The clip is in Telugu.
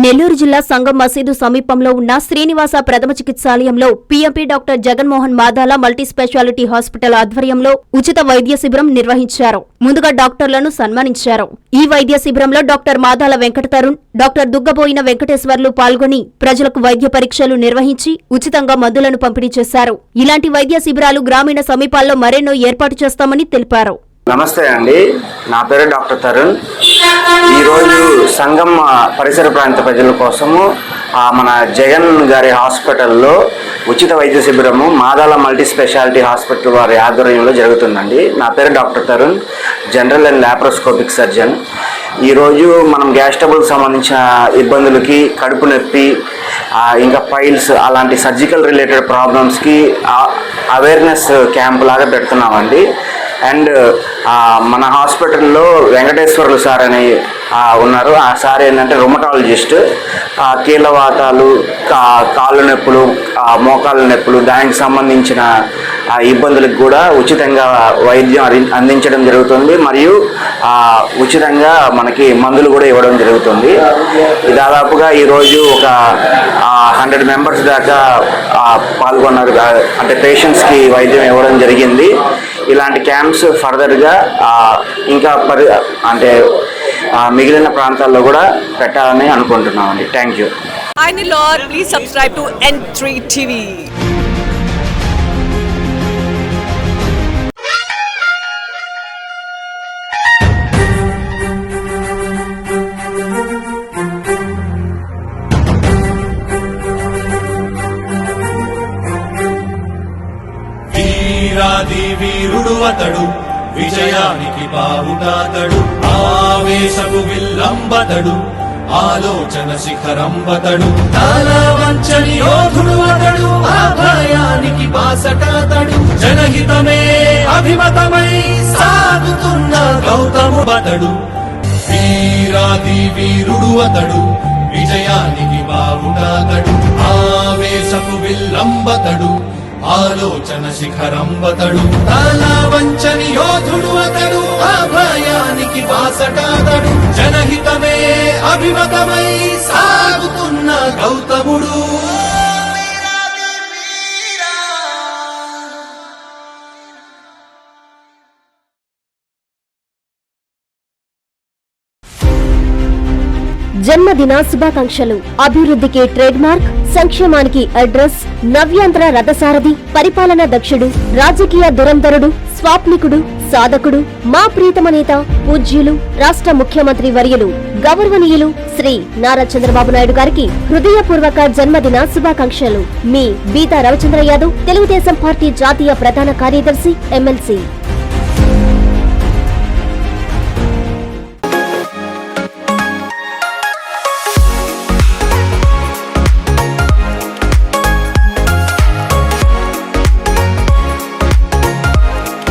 నెల్లూరు జిల్లా సంగం మసీదు సమీపంలో ఉన్న శ్రీనివాస ప్రథమ చికిత్సాలయంలో PMP doctor Jaganmohan Madala multi speciality hospital ఆధ్వర్యంలో ఉచిత వైద్య శిబిరం నిర్వహించారు. ముందుగా డాక్టర్లను సన్మానించారు. ఈ వైద్య శిబిరంలో డాక్టర్ మాదాల వెంకట తరుణ్ డాక్టర్ దుగ్గబోయిన వెంకటేశ్వర్లు పాల్గొని ప్రజలకు వైద్య పరీక్షలు నిర్వహించి ఉచితంగా మందులను పంపిణీ చేశారు. ఇలాంటి వైద్య శిబిరాలు గ్రామీణ సమీపాల్లో మరెన్నో ఏర్పాటు చేస్తామని తెలిపారు. నమస్తే అండి. నా పేరు డాక్టర్ తరుణ్. సంఘం పరిసర ప్రాంత ప్రజల కోసము మన జగన్ గారి హాస్పిటల్లో ఉచిత వైద్య శిబిరము మాదాల మల్టీ స్పెషాలిటీ హాస్పిటల్ వారి ఆధ్వర్యంలో జరుగుతుందండి. నా పేరు doctor Tarun general and laparoscopic surgeon. ఈరోజు మనం గ్యాస్ ట్రబుల్ సంబంధించిన ఇబ్బందులకి కడుపు నొప్పి ఇంకా ఫైల్స్ అలాంటి సర్జికల్ రిలేటెడ్ ప్రాబ్లమ్స్కి అవేర్నెస్ క్యాంప్ లాగా పెడుతున్నామండి. అండ్ మన హాస్పిటల్లో వెంకటేశ్వర్లు సార్ అని ఉన్నారు. ఆ సార్ ఏంటంటే రొమటాలజిస్ట్. కీళ్ళవాతాలు కా- కాళ్ళు నొప్పులు మోకాళ్ళ నొప్పులు దానికి సంబంధించిన ఆ, ఇబ్బందులకు కూడా ఉచితంగా వైద్యం అంది- అందించడం జరుగుతుంది. మరియు ఉచితంగా మనకి మందులు కూడా ఇవ్వడం జరుగుతుంది. దాదాపుగా ఈరోజు ఒక హండ్రెడ్ మెంబర్స్ దాకా పాల్గొన్నారు. అంటే పేషెంట్స్కి వైద్యం ఇవ్వడం జరిగింది. ఇలాంటి క్యాంప్స్ ఫర్దర్గా ఇంకా పరి అంటే మిగిలిన ప్రాంతాల్లో కూడా పెట్టాలని అనుకుంటున్నామండి. Thank you. Hi Nilor, please subscribe to N3 TV. వీరాది వీరుడు అతడు విజయానికి బావుటాతడు ఆవేశపు విల్లంబతడు ఆలోచన శిఖరంబతడు. వంచని యోధుడు అతడు ఆ భయానికి బాసటాతడు. జనహితమే అభిమతమై సాగుతున్న గౌతము బతడు వీరాది వీరుడు అతడు విజయానికి బావుటాతడు. ఆవేశ ఆలోచన శిఖరంబతడు తల వంచని యోధుడు అతడు. ఆ భయానికి బాసటాదడు జనహితమే అభిమతమై సాగుతున్న గౌతముడు. జన్మదిన శుభాకాంక్షలు. అభివృద్ధికి ట్రేడ్ మార్క్ సంక్షేమానికి అడ్రస్ నవ్యాంధ్ర రథసారథి పరిపాలన దక్షుడు రాజకీయ దురంధరుడు స్వాప్నికుడు సాధకుడు మా ప్రీతమ నేత పూజ్యులు రాష్ట్ర ముఖ్యమంత్రి వర్యులు గౌరవనీయులు శ్రీ నారా చంద్రబాబు నాయుడు గారికి హృదయపూర్వక జన్మదిన శుభాకాంక్షలు. మీ బీతా రవిచంద్ర యాదవ్ తెలుగుదేశం పార్టీ జాతీయ ప్రధాన కార్యదర్శి ఎమ్మెల్సీ.